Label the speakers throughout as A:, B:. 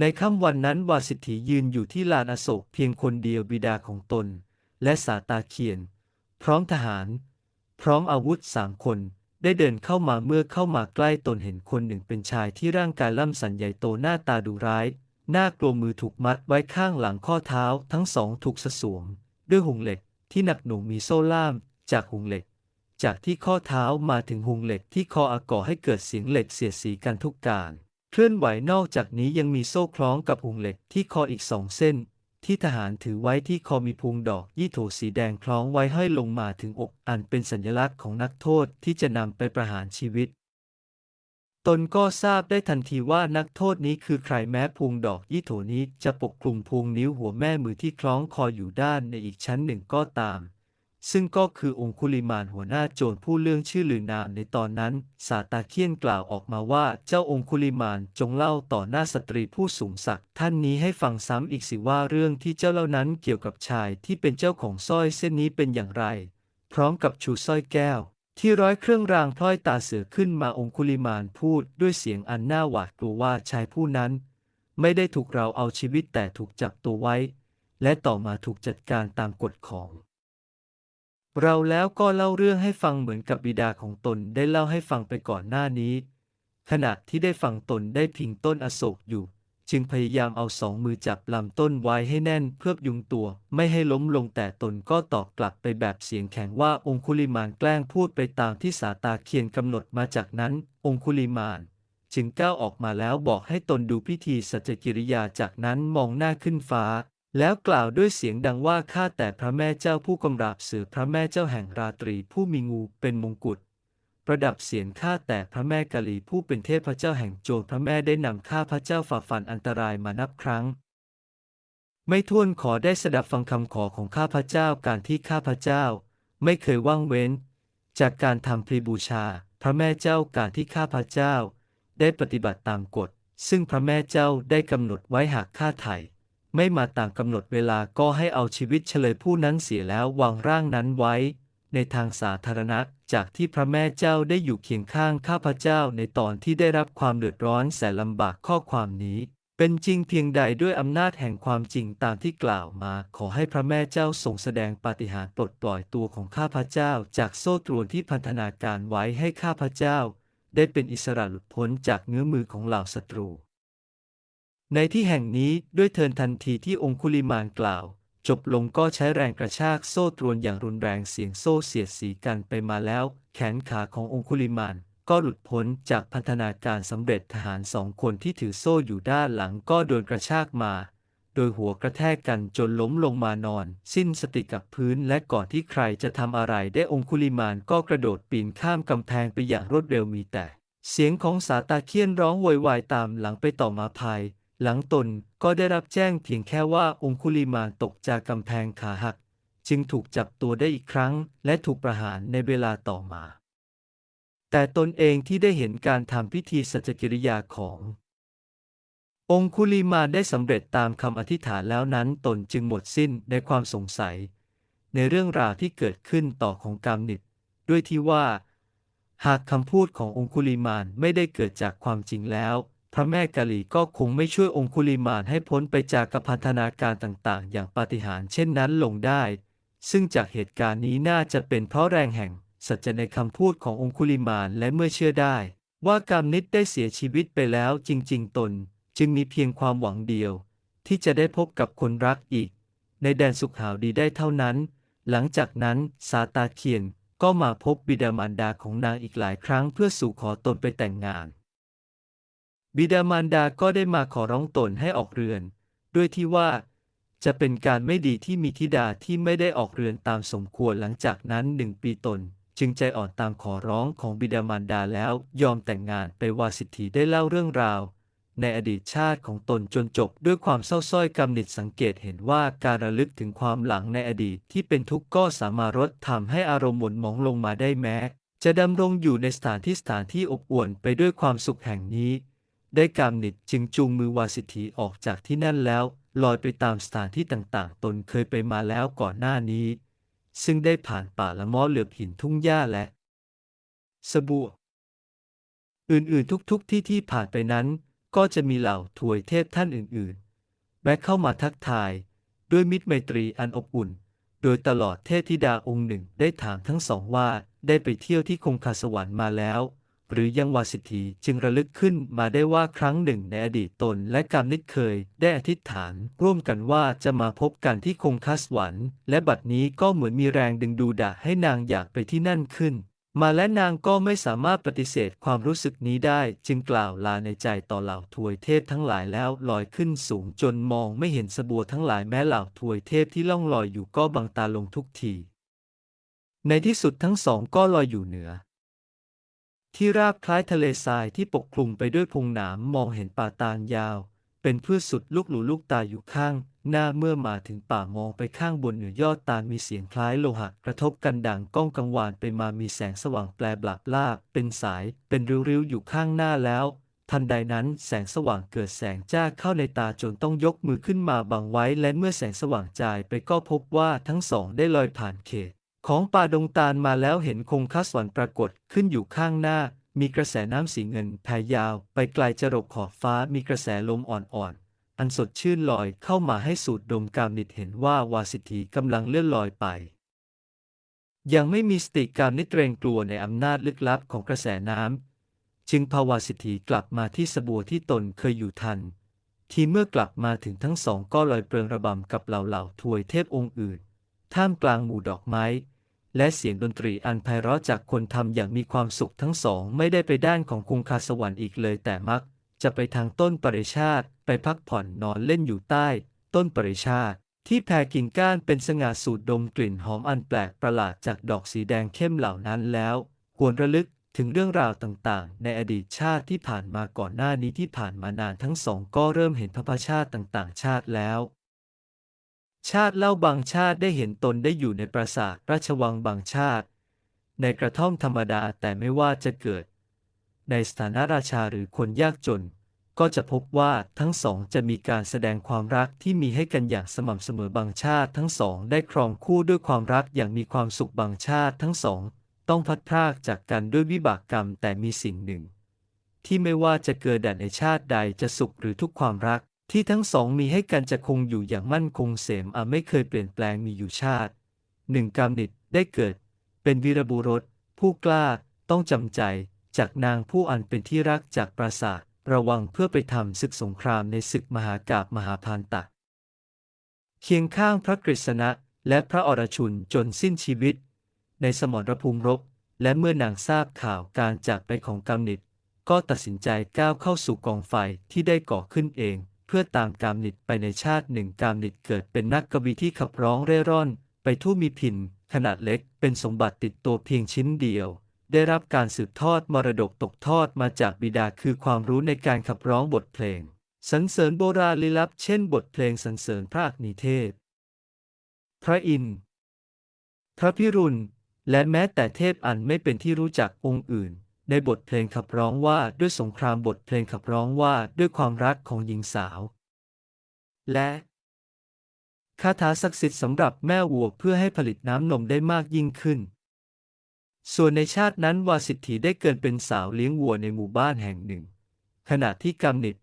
A: ในค่ำวันนั้นวาสิทธียืนอยู่ที่ลานอโศกเพียงคนเดียวบิดาของตน และสาตาเคียน พร้อมทหาร พร้อมอาวุธสามคน ได้เดินเข้ามาเมื่อเข้ามาใกล้ตนเห็นคนหนึ่งเป็นชายที่ร่างกายล่ำสันใหญ่โตหน้าตาดุร้ายหน้ากลัวมือถูกมัดไว้ข้างหลังข้อเท้าทั้งสองถูกสะสวม ด้วยหุงเหล็กที่หนักหน่วงมีโซ่ล่าม จากหุงเหล็ก จากที่ข้อเท้ามาถึงหุงเหล็กที่คออาก่อให้เกิดเสียงเหล็กเสียดสีกันทุกการ เคลื่อนไหวนอกจากนี้ยังมีโซ่คล้องกับหุงเหล็กที่คออีกสองเส้น ที่ทหารถือไว้ที่คอมีพวงดอกยี่โถสีแดงคล้องไว้ให้ลงมาถึงอกอันเป็นสัญลักษณ์ของนักโทษที่จะนำไปประหารชีวิต ตนก็ทราบได้ทันทีว่านักโทษนี้คือใครแม้พวงดอกยี่โถนี้จะปกคลุมพวงนิ้วหัวแม่มือที่คล้องคออยู่ด้านในอีกชั้นหนึ่งก็ตาม ซึ่งก็คือองคุลิมานหัวหน้าโจรผู้เรื่องชื่อลือนามในตอนนั้น สาตาเคียนกล่าวออกมาว่าเจ้าองคุลิมานจงเล่าต่อหน้าสตรีผู้สูงศักดิ์ท่านนี้ให้ฟังซ้ำอีกสิว่าเรื่องที่เจ้าเล่านั้นเกี่ยวกับชายที่เป็นเจ้าของสร้อยเส้นนี้เป็นอย่างไร พร้อมกับชูสร้อยแก้ว ที่ร้อยเครื่องรางพลอยตาเสือขึ้นมาองคุลิมานพูดด้วยเสียงอันน่าหวาดกลัวว่าชายผู้นั้น ไม่ได้ถูกเราเอาชีวิตแต่ถูกจับตัวไว้ และต่อมาถูกจัดการตามกฎของ เราแล้วก็เล่าเรื่องให้ฟังเหมือนกับบิดาของตนได้เล่าให้ฟังไปก่อนหน้านี้ ขณะที่ได้ฟังตนได้พิงต้นอโศกอยู่ จึงพยายามเอาสองมือจับลำต้นไว้ให้แน่นเพื่อยุงตัวไม่ให้ล้มลงแต่ตนก็ตอบกลับไปแบบเสียงแข็งว่าองคุลิมานแกล้งพูดไปตามที่สาตาเคียนกำหนดมาจากนั้น องคุลิมานจึงก้าวออกมาแล้วบอกให้ตนดูพิธีสัจกิริยาจากนั้นมองหน้าขึ้นฟ้า แล้วกล่าวด้วยเสียงดังว่าข้าแต่พระแม่เจ้าผู้กำราบสือพระแม่เจ้าแห่งราตรีผู้มีงูเป็นมงกุฎประดับเสียงข้าแต่พระแม่กาลีผู้เป็นเทพเจ้าแห่งโจรพระแม่ได้นำข้าพระเจ้าฝ่าฟันอันตรายมานับครั้ง ไม่ท้วนขอได้สดับฟังคำขอของข้าพระเจ้าการที่ข้าพระเจ้า ไม่เคยว่างเว้น จากการทำพรีบูชา พระแม่เจ้าการที่ข้าพระเจ้า ได้ปฏิบัติตามกฎ ซึ่งพระแม่เจ้าได้กำหนดไว้หากข้าไถ่ ไม่มาต่ามกำหนดเวลาก็ให้เอาชีวิตเฉลยผู้นั้นเสียแล้ววางร่างนั้นไว้ ในทางสาธารณะจากที่พระแม่เจ้าได้อยู่เคียงข้างข้าพเจ้าในตอนที่ได้รับความเดือดร้อนแสนลำบากข้อความนี้ เป็นจริงเพียงใดด้วยอำนาจแห่งความจริงตามที่กล่าวมา ขอให้พระแม่เจ้าทรงแสดงปาฏิหาริย์ปลดปล่อยตัวของข้าพเจ้า จากโซ่ตรวนที่พันธนาการไว้ให้ข้าพเจ้า ได้เป็นอิสระหลุดพ้นจากเงื้อมือของเหล่าศัตรู ในที่แห่งนี้ด้วยเทินทันทีที่องคุลิมานกล่าว จบลงก็ใช้แรงกระชากโซ่ตรวนอย่างรุนแรงเสียงโซ่เสียดสีกันไปมาแล้ว แขนขาขององคุลิมานก็หลุดพ้นจากพันธนาการสำเร็จทหารสองคนที่ถือโซ่อยู่ด้านหลังก็โดนกระชากมา โดยหัวกระแทกกันจนล้มลงมานอน สิ้นสติกับพื้นและก่อนที่ใครจะทำอะไรได้องคุลิมานก็กระโดดปีนข้ามกำแพงไปอย่างรวดเร็วมีแต่ เสียงของสาตาเคียนร้องโวยวายตามหลังไปต่อมาภาย หลังตนก็ได้รับแจ้งเพียงแค่ว่าองคุลิมาตกจากกำแพงขาหัก จึงถูกจับตัวได้อีกครั้ง และถูกประหารในเวลาต่อมา แต่ตนเองที่ได้เห็นการทำพิธีสัจกิริยาขององคุลิมาได้สำเร็จตามคำอธิษฐานแล้วนั้นตนจึงหมดสิ้นในความสงสัย ในเรื่องราวที่เกิดขึ้นต่อของกามนิดด้วยที่ว่า หากคำพูดขององคุลิมานไม่ได้เกิดจากความจริงแล้ว พระแม่กาลีก็คงไม่ช่วยองคุลิมานให้พ้นไปจากกับพันธนาการต่างๆ อย่างปาฏิหาริย์เช่นนั้นลงได้ ซึ่งจากเหตุการณ์นี้น่าจะเป็นเพราะแรงแห่ง สัจจะในคำพูดขององคุลิมานและเมื่อเชื่อได้ ว่ากามนิดได้เสียชีวิตไปแล้วจริง ๆ ตน จึงมีเพียงความหวังเดียว ที่จะได้พบกับคนรักอีก ในแดนสุขหาวดีได้เท่านั้น หลังจากนั้นซาตาเคียนก็มาพบบิดามารดาของนางอีกหลายครั้งเพื่อสู่ขอตนไปแต่งงาน บิดามารดาก็ได้มาขอร้องตนให้ออกเรือน ด้วยที่ว่า จะเป็นการไม่ดีที่มีธิดาที่ไม่ได้ออกเรือนตามสมควรหลังจากนั้นหนึ่งปีตน จึงใจอ่อนตามขอร้องของบิดามารดาแล้วยอมแต่งงานไปวาสิทธีได้เล่าเรื่องราว ในอดีตชาติของตนจนจบด้วยความเศร้าส้อยกำหนิดสังเกตเห็นว่าการระลึกถึงความหลังในอดีตที่เป็นทุกข์ก็สามารถลดทำให้อารมณ์หม่นหมองลงมาได้แม้ จะดำรงอยู่ในสถานที่สถานที่อบอวลไปด้วยความสุขแห่งนี้ ได้กำหนิดจึงจูงมือวาสิทธีออกจากที่นั่นแล้ว ลอยไปตามสถานที่ต่างๆ ตนเคยไปมาแล้วก่อนหน้านี้ ซึ่งได้ผ่านป่าละม้อเหลือบหินทุ่งหญ้าและ สบู่อื่นๆทุกๆที่ที่ผ่านไปนั้น ก็จะมีเหล่าถวยเทพท่านอื่นๆ แวะเข้ามาทักทาย ด้วยมิตรไมตรีอันอบอุ่น โดยตลอดเทพธิดาองค์หนึ่งได้ถามทั้งสองว่าได้ไปเที่ยวที่คงคาสวรรค์มาแล้ว หรือยังวาสิทธีจึงระลึกขึ้นมาได้ว่าครั้งหนึ่งในอดีตตนและกามนิดเคยได้อธิษฐาน ร่วมกันว่าจะมาพบกันที่คงคาสวรรค์และบัดนี้ก็เหมือนมีแรงดึงดูดะให้นางอยากไปที่นั่นขึ้น มาและนางก็ไม่สามารถปฏิเสธความรู้สึกนี้ได้ จึงกล่าวลาในใจต่อเหล่าทวยเทพทั้งหลายแล้วลอยขึ้นสูงจนมองไม่เห็นสบัวทั้งหลายแม้เหล่าทวยเทพที่ล่องลอยอยู่ก็บังตาลงทุกที ในที่สุดทั้งสองก็ลอยอยู่เหนือ ที่ราบคล้ายทะเลทรายที่ปกคลุมไปด้วยพงหนามมองเห็นป่าตาลยาว เป็นพืชสุดลูกหลูลูกตาอยู่ข้าง หน้าเมื่อมาถึงป่ามองไปข้างบนเหนือยอดตาลมีเสียงคล้ายโลหะกระทบกันดังก้องกังวานไปมามีแสงสว่างแปลบลับลาบเป็นสาย เป็นริ้วๆอยู่ข้างหน้าแล้วทันใดนั้นแสงสว่างเกิดแสงจ้าเข้าในตาจนต้องยกมือขึ้นมาบังไว้และเมื่อแสงสว่างจายไปก็พบว่าทั้งสองได้ลอยผ่านเขต ของป่าดงตาลมาแล้วเห็นคงคาสวรรค์ปรากฏขึ้นอยู่ข้างหน้า มีกระแสน้ำสีเงินแผ่ยาว ไปไกลจรดขอบฟ้ามีกระแสลมอ่อนๆ อันสดชื่นลอยเข้ามาให้สูดดมกามนิดเห็นว่าวาสิทธีกำลังเลื่อนลอยไป ยังไม่มีสติกามนิดเกรงกลัวในอำนาจลึกลับของกระแสน้ำจึงภาวาสิทธีกลับมาที่สบัวที่ตนเคยอยู่ทัน ทีเมื่อกลับมาถึงทั้งสองก็ลอยเปลืองระบำกับเหล่าเหล่าทวยเทพองค์อื่น ท่ามกลางหมู่ดอกไม้ และเสียงดนตรีอันไพเราะจากคนทำอย่างมีความสุขทั้งสองไม่ได้ไปด้านของคงคาสวรรค์อีกเลยแต่มัก จะไปทางต้นปริชาติ ไปพักผ่อนนอนเล่นอยู่ใต้ ต้นปริชาติ ที่แผ่กิ่งก้านเป็นสง่าสูดดมกลิ่นหอมอันแปลกประหลาดจากดอกสีแดงเข้มเหล่านั้นแล้ว ควรระลึกถึงเรื่องราวต่างๆ ในอดีตชาติที่ผ่านมาก่อนหน้านี้ที่ผ่านมานานทั้งสองก็เริ่มเห็นพระพชาติต่างๆ ชาติแล้ว ชาติเล่าบางชาติได้เห็นตนได้อยู่ในปราสาทราชวังบางชาติ ในกระท่อมธรรมดาแต่ไม่ว่าจะเกิด ในสถานะราชาหรือคนยากจน ก็จะพบว่าทั้งสองจะมีการแสดงความรักที่มีให้กันอย่างสม่ำเสมอบางชาติ ทั้งสองได้ครองคู่ด้วยความรักอย่างมีความสุขบางชาติทั้งสอง ต้องพัดพรากจากกันด้วยวิบากกรรมแต่มีสิ่งหนึ่ง ที่ไม่ว่าจะเกิดแด่ในชาติใดจะสุขหรือทุกความรัก ที่ทั้งสองมีให้กันจะคงอยู่อย่างมั่นคงเสมอไม่เคยเปลี่ยนแปลงมีอยู่ชาติหนึ่งกรรมนิดได้เกิด เป็นวีรบุรุษผู้กล้าต้องจำใจจากนางผู้อันเป็นที่รักจากปราสาทระวังเพื่อไปทำศึกสงครามในศึกมหากาบมหาพานตะเคียงข้างพระกฤษณะและพระอรชุนจนสิ้นชีวิต ในสมรภูมิรบ และเมื่อนางทราบข่าวการจากไปของกำนิด ก็ตัดสินใจก้าวเข้าสู่กองไฟที่ได้ก่อขึ้นเอง เพื่อตามกามนิดไปในชาติหนึ่งกามนิดเกิดเป็นนักกวีที่ขับร้องเร่ร่อน ไปทั่วมีพินขนาดเล็กเป็นสมบัติติดตัวเพียงชิ้นเดียว ได้รับการสืบทอดมรดกตกทอดมาจากบิดาคือความรู้ในการขับร้องบทเพลงสรรเสริญโบราณลี้ลับเช่นบทเพลงสรรเสริญพระนิเทศ พระอินทร์พระพิรุณ และแม้แต่เทพอันไม่เป็นที่รู้จักองค์อื่น ในบทเพลงขับร้องว่าด้วยสงครามบทเพลงขับร้องว่าด้วยความรักของหญิงสาว และคาถาศักดิ์สิทธิ์สำหรับแม่วัวเพื่อให้ผลิตน้ำนมได้มากยิ่งขึ้น ส่วนในชาตินั้นวาสิทธีได้เกินเป็นสาวเลี้ยงวัวในหมู่บ้านแห่งหนึ่ง ขณะที่กำนิด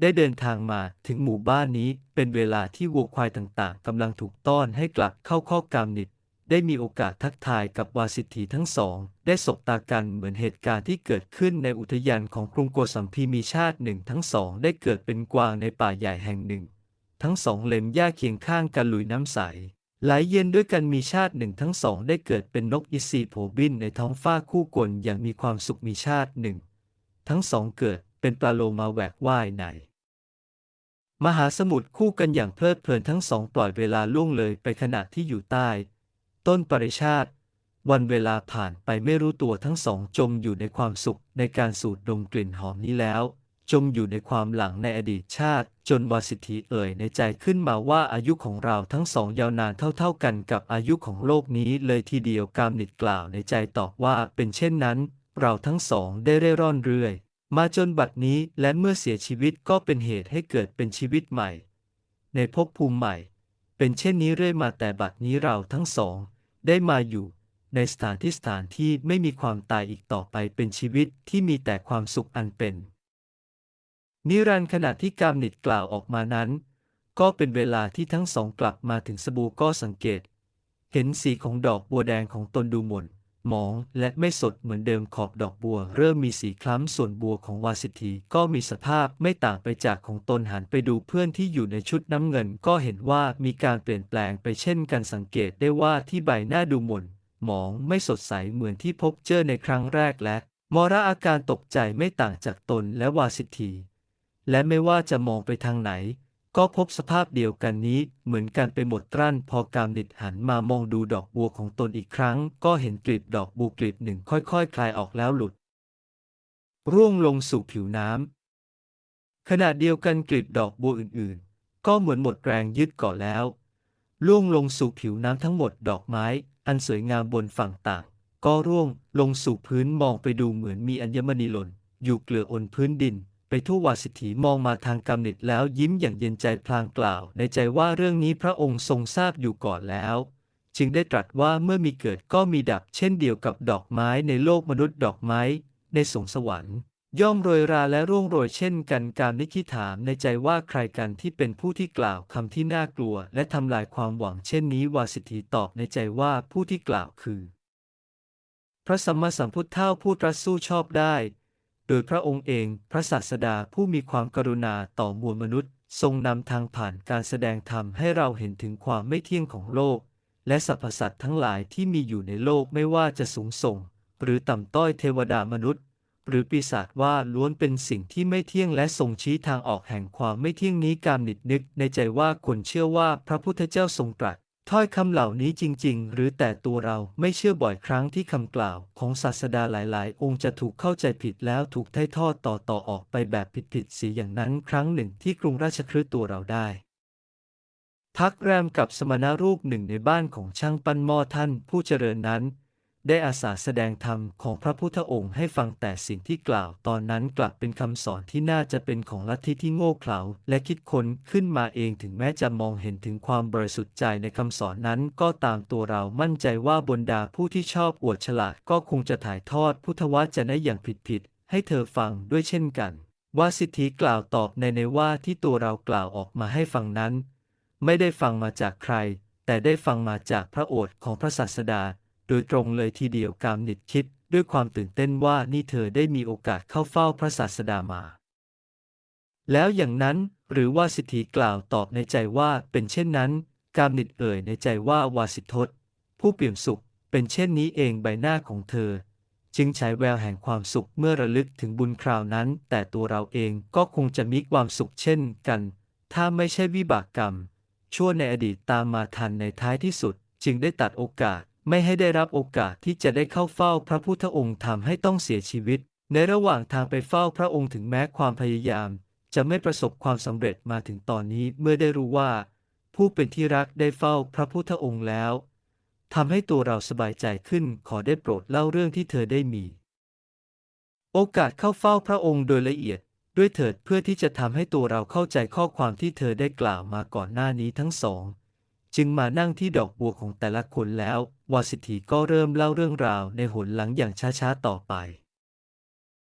A: ได้เดินทางมาถึงหมู่บ้านนี้เป็นเวลาที่วัวควายต่างๆกำลังถูกต้อนให้กลับเข้าข้อกำนิด ได้มีโอกาสทักทายกับวาสิทธีทั้งสอง ได้สบตากันเหมือนเหตุการณ์ที่เกิดขึ้นในอุทยานของกรุงโกสัมพีมีชาติหนึ่งทั้งสอง ได้เกิดเป็นกวางในป่าใหญ่แห่งหนึ่ง ทั้งสองเล็มหญ้าเคียงข้างกันลุยน้ำใสไหลเย็นด้วยกันมีชาติหนึ่งทั้งสอง ได้เกิดเป็นนกอิสีโผบินในท้องฟ้าคู่กลอย่างมีความสุขมีชาติหนึ่ง ทั้งสองเกิดเป็นปลาโลมาแหวกว่ายในมหาสมุทรคู่กันอย่างเพลิดเพลินทั้งสองปล่อยเวลาล่วงเลยไปขณะที่อยู่ใต้ ต้นปริชาติ วันเวลาผ่านไปไม่รู้ตัวทั้งสองจมอยู่ในความสุขในการสูดดมกลิ่นหอมนี้แล้ว จมอยู่ในความหลังในอดีตชาติ จนวาสิทธีเอ่ยในใจขึ้นมาว่าอายุของเราทั้งสองยาวนานเท่าๆกันกับอายุของโลกนี้เลยทีเดียวกามนิดกล่าวในใจตอบว่าเป็นเช่นนั้น เราทั้งสองได้เร่ร่อนเรื่อย มาจนบัดนี้และเมื่อเสียชีวิตก็เป็นเหตุให้เกิดเป็นชีวิตใหม่ ในภพภูมิใหม่เป็นเช่นนี้เรื่อยมาแต่บัดนี้เราทั้งสอง ได้มาอยู่ ในสถานที่สถานที่ไม่มีความตายอีกต่อไปเป็นชีวิตที่มีแต่ความสุขอันเป็น นิรันดร์ขณะที่กามนิดกล่าวออกมานั้น ก็เป็นเวลาที่ทั้งสองกลับมาถึงสบู่ก็สังเกต เห็นสีของดอกบัวแดงของตนดูหม่น หมองและไม่สดเหมือนเดิมขอบดอกบัว เริ่มมีสีคล้ำส่วนบัวของวาสิทธีก็มีสภาพไม่ต่างไปจากของตนหันไปดูเพื่อนที่อยู่ในชุดน้ำเงิน ก็เห็นว่ามีการเปลี่ยนแปลงไปเช่นกันสังเกตได้ว่าที่ใบหน้าดูหม่นหมองไม่สดใสเหมือนที่พบเจอในครั้งแรกและมระอาการตกใจไม่ต่างจากตนและวาสิทธีและไม่ว่าจะมองไปทางไหน ก็พบสภาพเดียวกันนี้เหมือนกันไปหมดตรั่นพอกามนิดหันมามองดูดอกบัวของตนอีกครั้ง ก็เห็นกลีบดอกบัวกลีบหนึ่งค่อยๆคคลายออกแล้วหลุด ร่วงลงสู่ผิวน้ำขณะเดียวกันกลีบดอกบัวอื่นๆ ก็เหมือนหมดแรงยึดก่อแล้ว ล่วงลงสู่ผิวน้ำทั้งหมดดอกไม้ อันสวยงามบนฝั่งต่าง ก็ร่วงลงสู่พื้นมองไปดูเหมือนมีอัญมณีหล่น อยู่เกลืออนพื้นดิน ไปทั่ววาสิทธีมองมาทางกำนิดแล้วยิ้มอย่างเย็นใจพลางกล่าว ในใจว่าเรื่องนี้พระองค์ทรงทราบอยู่ก่อนแล้ว จึงได้ตรัสว่าเมื่อมีเกิดก็มีดับ เช่นเดียวกับดอกไม้ในโลกมนุษย์ดอกไม้ ในสงสวรรค์ ย่อมโรยราและร่วงโรยเช่นกันการนิคิถามในใจว่าใครกันที่เป็นผู้ที่กล่าวคำที่น่ากลัว และทำลายความหวังเช่นนี้วาสิทธีตอบในใจว่าผู้ที่กล่าวคือพระสัมมาสัมพุทธเท่าผู้ตรัสสู้ชอบได้ โดยพระองค์เองพระศาสดาผู้มีความกรุณาต่อมวลมนุษย์ ทรงนำทางผ่านการแสดงธรรมให้เราเห็นถึงความไม่เที่ยงของโลก และสรรพสัตว์ทั้งหลายที่มีอยู่ในโลกไม่ว่าจะสูงส่ง หรือต่ำต้อยเทวดามนุษย์ หรือปีศาจว่าล้วนเป็นสิ่งที่ไม่เที่ยงและทรงชี้ทางออกแห่งความไม่เที่ยงนี้การนิดนึกในใจว่าคนเชื่อว่าพระพุทธเจ้าทรงตรัส ถ้อยคำเหล่านี้จริง ๆ หรือแต่ตัวเราไม่เชื่อบ่อยครั้งที่คำกล่าวของศาสดาหลาย ๆ องค์จะถูกเข้าใจผิดแล้วถูกถ่ายทอดต่อๆออกไปแบบผิดๆสีอย่างนั้นครั้งหนึ่งที่กรุงราชคฤห์ตัวเราได้ พักแรมกับสมณรูปหนึ่งในบ้านของช่างปั้นหม้อท่านผู้เจริญนั้น ได้อาสาแสดงธรรมของพระพุทธองค์ให้ฟังแต่สิ่งที่กล่าวตอนนั้นกลับเป็นคำสอนที่น่าจะเป็นของลัทธิที่โง่เขลาและคิดค้นขึ้นมาเองถึงแม้จะมองเห็นถึงความบริสุทธิ์ใจในคำสอนนั้น ก็ตามตัวเรามั่นใจว่าบนดาผู้ที่ชอบอวดฉลาดก็คงจะถ่ายทอดพุทธวจนะอย่างผิดๆให้เธอฟังด้วยเช่นกันว่าสิทธิกล่าวตอบในในว่าที่ตัวเรากล่าวออกมาให้ฟังนั้น ไม่ได้ฟังมาจากใคร แต่ได้ฟังมาจากพระโอษฐ์ของพระศาสดา โดยตรงเลยทีเดียวกามนิดคิดด้วยความตื่นเต้นว่านี่เธอได้มีโอกาสเข้าเฝ้าพระศาสดามา แล้วอย่างนั้นหรือว่าสิทธิกล่าวตอบในใจว่าเป็นเช่นนั้น กามนิดเอ่ยในใจว่าวาสิทธผู้เปี่ยมสุขเป็นเช่นนี้เองใบหน้าของเธอ จึงใช้แววแห่งความสุขเมื่อระลึกถึงบุญคราวนั้น แต่ตัวเราเองก็คงจะมีความสุขเช่นกัน ถ้าไม่ใช่วิบากกรรม ชั่วในอดีตตามมาทันในท้ายที่สุด จึงได้ตัดโอกาส ไม่ให้ได้รับโอกาสที่จะได้เข้าเฝ้าพระพุทธองค์ทำให้ต้องเสียชีวิต ในระหว่างทางไปเฝ้าพระองค์ถึงแม้ความพยายาม จะไม่ประสบความสำเร็จมาถึงตอนนี้เมื่อได้รู้ว่า ผู้เป็นที่รักได้เฝ้าพระพุทธองค์แล้วทำให้ตัวเราสบายใจขึ้นขอได้โปรดเล่าเรื่องที่เธอได้มี โอกาสเข้าเฝ้าพระองค์โดยละเอียดด้วยเถิดเพื่อที่จะทำให้ตัวเราเข้าใจข้อความที่เธอได้กล่าวมาก่อนหน้านี้ทั้งสอง จึงมานั่งที่ดอกบัวของแต่ละคนแล้ว วาสิทธีก็เริ่มเล่าเรื่องราวในหนหลังอย่างช้าๆต่อไป